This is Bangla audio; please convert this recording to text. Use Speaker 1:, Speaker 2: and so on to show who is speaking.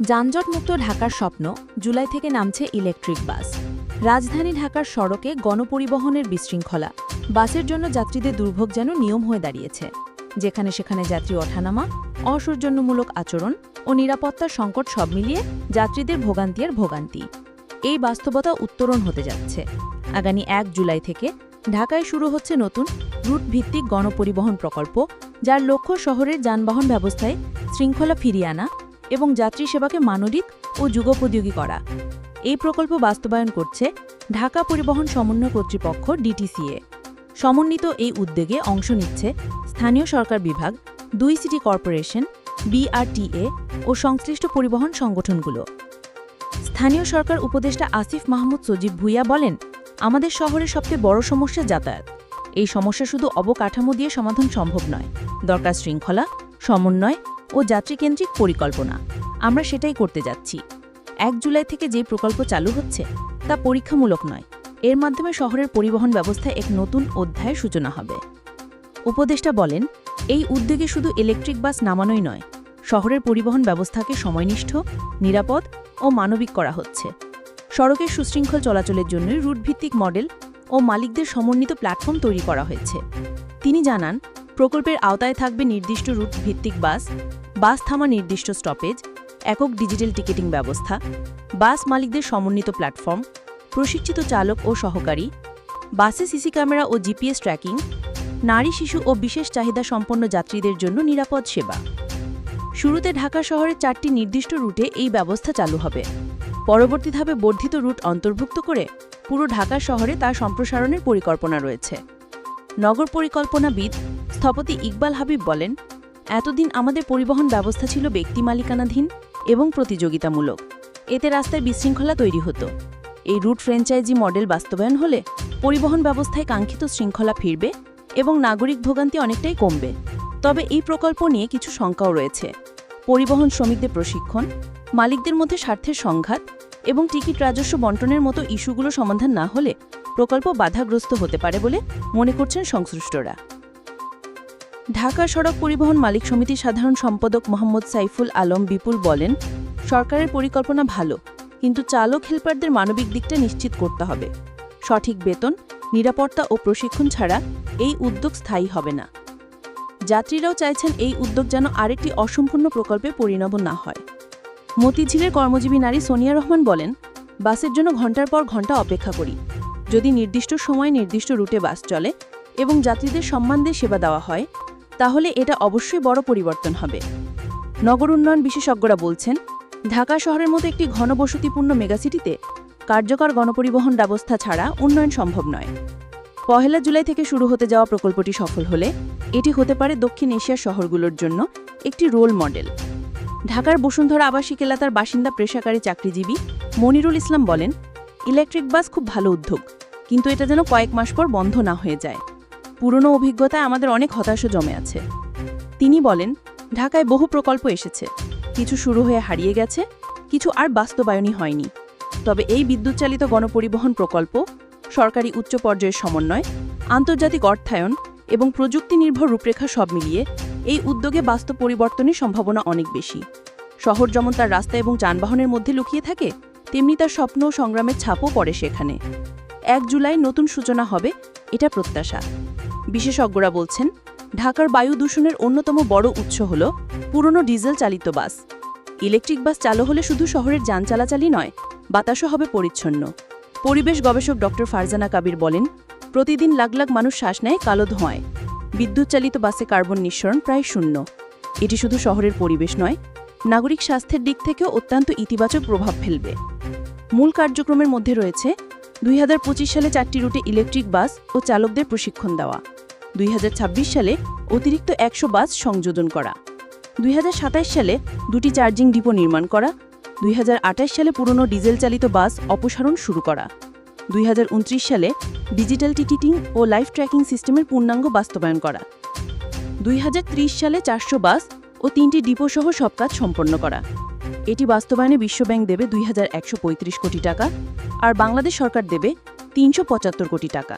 Speaker 1: যানজটমুক্ত ঢাকার স্বপ্ন জুলাই থেকে নামছে ইলেকট্রিক বাস। রাজধানী ঢাকার সড়কে গণপরিবহনের বিশৃঙ্খলা। বাসের জন্য যাত্রীদের দুর্ভোগ যেন নিয়ম হয়ে দাঁড়িয়েছে। যেখানে সেখানে যাত্রী ওঠানামা, অসৌজন্যমূলক আচরণ ও নিরাপত্তার সংকট সব মিলিয়ে যাত্রীদের ভোগান্তি আর ভোগান্তি। এই বাস্তবতা উত্তরণ হতে যাচ্ছে। আগামী এক জুলাই থেকে ঢাকায় শুরু হচ্ছে নতুন রুট ভিত্তিক গণপরিবহন প্রকল্প, যার লক্ষ্য শহরের যানবাহন ব্যবস্থায় শৃঙ্খলা ফিরিয়ে আনা এবং যাত্রী সেবাকে মানবিক ও যুগোপযোগী করা। এই প্রকল্প বাস্তবায়ন করছে ঢাকা পরিবহন সমন্বয় কর্তৃপক্ষ ডিটিসিএ। সমন্বিত এই উদ্যোগে অংশ নিচ্ছে স্থানীয় সরকার বিভাগ, দুই সিটি কর্পোরেশন, বিআরটিএ ও সংশ্লিষ্ট পরিবহন সংগঠনগুলো। স্থানীয় সরকার উপদেষ্টা আসিফ মাহমুদ সজীব ভুইয়া বলেন, আমাদের শহরের সবচেয়ে বড় সমস্যা যাতায়াত। এই সমস্যা শুধু অবকাঠামো দিয়ে সমাধান সম্ভব নয়। দরকার শৃঙ্খলা, সমন্বয় ও যাত্রীকেন্দ্রিক পরিকল্পনা। আমরা সেটাই করতে যাচ্ছি। এক জুলাই থেকে যে প্রকল্প চালু হচ্ছে, তা পরীক্ষামূলক নয়। এর মাধ্যমে শহরের পরিবহন ব্যবস্থায় এক নতুন অধ্যায়ের সূচনা হবে। উপদেষ্টা বলেন, এই উদ্যোগে শুধু ইলেকট্রিক বাস নামানোই নয়, শহরের পরিবহন ব্যবস্থাকে সময়নিষ্ঠ, নিরাপদ ও মানবিক করা হচ্ছে। সড়কের সুশৃঙ্খল চলাচলের জন্য রুটভিত্তিক মডেল ও মালিকদের সমন্বিত প্ল্যাটফর্ম তৈরি করা হয়েছে। তিনি জানান, প্রকল্পের আওতায় থাকবে নির্দিষ্ট রুট ভিত্তিক বাস বাস থামা নির্দিষ্ট স্টপেজ একক ডিজিটাল টিকেটিং ব্যবস্থা, বাস মালিকদের সমন্বিত প্ল্যাটফর্ম প্রশিক্ষিত চালক ও সহকারী, বাসে সিসি ক্যামেরা ও জিপিএস ট্র্যাকিং নারী, শিশু ও বিশেষ চাহিদা সম্পন্ন যাত্রীদের জন্য নিরাপদ সেবা। শুরুতে ঢাকা শহরের চারটি নির্দিষ্ট রুটে এই ব্যবস্থা চালু হবে। পরবর্তী ধাপে বর্ধিত রুট অন্তর্ভুক্ত করে পুরো ঢাকা শহরে তার সম্প্রসারণের পরিকল্পনা রয়েছে। নগর পরিকল্পনাবিদ স্থপতি ইকবাল হাবিব বলেন এতদিন আমাদের পরিবহন ব্যবস্থা ছিল ব্যক্তি মালিকানাধীন এবং প্রতিযোগিতামূলক। এতে রাস্তায় বিশৃঙ্খলা তৈরি হতো। এই রুট ফ্র্যাঞ্চাইজি মডেল বাস্তবায়ন হলে পরিবহন ব্যবস্থায় কাঙ্ক্ষিত শৃঙ্খলা ফিরবে এবং নাগরিক ভোগান্তি অনেকটাই কমবে। তবে এই প্রকল্প নিয়ে কিছু শঙ্কাও রয়েছে। পরিবহন শ্রমিকদের প্রশিক্ষণ, মালিকদের মধ্যে স্বার্থের সংঘাত এবং টিকিট রাজস্ব বন্টনের মতো ইস্যুগুলো সমাধান না হলে প্রকল্প বাধাগ্রস্ত হতে পারে বলে মনে করছেন সংশ্লিষ্টরা। ঢাকা সড়ক পরিবহন মালিক সমিতির সাধারণ সম্পাদক মোহাম্মদ সাইফুল আলম বিপুল বলেন, সরকারের পরিকল্পনা ভালো, কিন্তু চালক হেল্পারদের মানবিক দিকটা নিশ্চিত করতে হবে। সঠিক বেতন, নিরাপত্তা ও প্রশিক্ষণ ছাড়া এই উদ্যোগ স্থায়ী হবে না। যাত্রীরাও চাইছেন এই উদ্যোগ যেন আরেকটি অসম্পূর্ণ প্রকল্পে পরিণত না হয়। মতিঝিলের কর্মজীবী নারী সোনিয়া রহমান বলেন, বাসের জন্য ঘণ্টার পর ঘণ্টা অপেক্ষা করি। যদি নির্দিষ্ট সময়ে নির্দিষ্ট রুটে বাস চলে এবং যাত্রীদের সম্মান দিয়ে সেবা দেওয়া হয় তাহলে এটা অবশ্যই বড় পরিবর্তন হবে। নগর উন্নয়ন বিশেষজ্ঞরা বলছেন, ঢাকা শহরের মতো একটি ঘনবসতিপূর্ণ মেগাসিটিতে কার্যকর গণপরিবহন ব্যবস্থা ছাড়া উন্নয়ন সম্ভব নয়। পহেলা জুলাই থেকে শুরু হতে যাওয়া প্রকল্পটি সফল হলে এটি হতে পারে দক্ষিণ এশিয়ার শহরগুলোর জন্য একটি রোল মডেল। ঢাকার বসুন্ধরা আবাসিক এলাকার বাসিন্দা পেশাকারী চাকরিজীবী মনিরুল ইসলাম বলেন, ইলেকট্রিক বাস খুব ভালো উদ্যোগ, কিন্তু এটা যেন কয়েক মাস পর বন্ধ না হয়ে যায়। পুরনো অভিজ্ঞতায় আমাদের অনেক হতাশা জমে আছে। তিনি বলেন, ঢাকায় বহু প্রকল্প এসেছে। কিছু শুরু হয়ে হারিয়ে গেছে, কিছু আর বাস্তবায়নই হয়নি। তবে এই বিদ্যুৎ চালিত গণপরিবহন প্রকল্প, সরকারি উচ্চ পর্যায়ের সমন্বয়, আন্তর্জাতিক অর্থায়ন এবং প্রযুক্তি নির্ভর রূপরেখা সব মিলিয়ে এই উদ্যোগে বাস্তব পরিবর্তনের সম্ভাবনা অনেক বেশি। শহর যেমন তার রাস্তা এবং যানবাহনের মধ্যে লুকিয়ে থাকে, তেমনি তার স্বপ্ন সংগ্রামের ছাপও পড়ে সেখানে। এক জুলাই নতুন সূচনা হবে, এটা প্রত্যাশা। বিশেষজ্ঞরা বলছেন, ঢাকার বায়ু দূষণের অন্যতম বড় উৎস হল পুরনো ডিজেল চালিত বাস। ইলেকট্রিক বাস চালু হলে শুধু শহরের যান চালাচালি নয়, বাতাসও হবে পরিচ্ছন্ন। পরিবেশ গবেষক ডক্টর ফারজানা কাবির বলেন, প্রতিদিন লাখ লাখ মানুষ শ্বাস নেয় কালো ধোঁয়ায়। বিদ্যুৎ চালিত বাসে কার্বন নিঃসরণ প্রায় শূন্য। এটি শুধু শহরের পরিবেশ নয়, নাগরিক স্বাস্থ্যের দিক থেকেও অত্যন্ত ইতিবাচক প্রভাব ফেলবে। মূল কার্যক্রমের মধ্যে রয়েছে দুই হাজার পঁচিশ সালে চারটি রুটে ইলেকট্রিক বাস ও চালকদের প্রশিক্ষণ দেওয়া। দুই হাজার ছাব্বিশ সালে অতিরিক্ত একশো বাস সংযোজন করা। দুই হাজার সাতাশ সালে দুটি চার্জিং ডিপো নির্মাণ করা। দুই হাজার আঠাশ সালে পুরনো ডিজেল চালিত বাস অপসারণ শুরু করা। দুই হাজার উনত্রিশ সালে ডিজিটাল টিকিটিং ও লাইফ ট্র্যাকিং সিস্টেমের পূর্ণাঙ্গ বাস্তবায়ন করা। দুই হাজার ত্রিশ সালে চারশো বাস ও তিনটি ডিপো সহ সব কাজ সম্পন্ন করা। এটি বাস্তবায়নে বিশ্বব্যাংক দেবে দুই হাজার একশো পঁয়ত্রিশ কোটি টাকা আর বাংলাদেশ সরকার দেবে তিনশো পঁচাত্তর কোটি টাকা।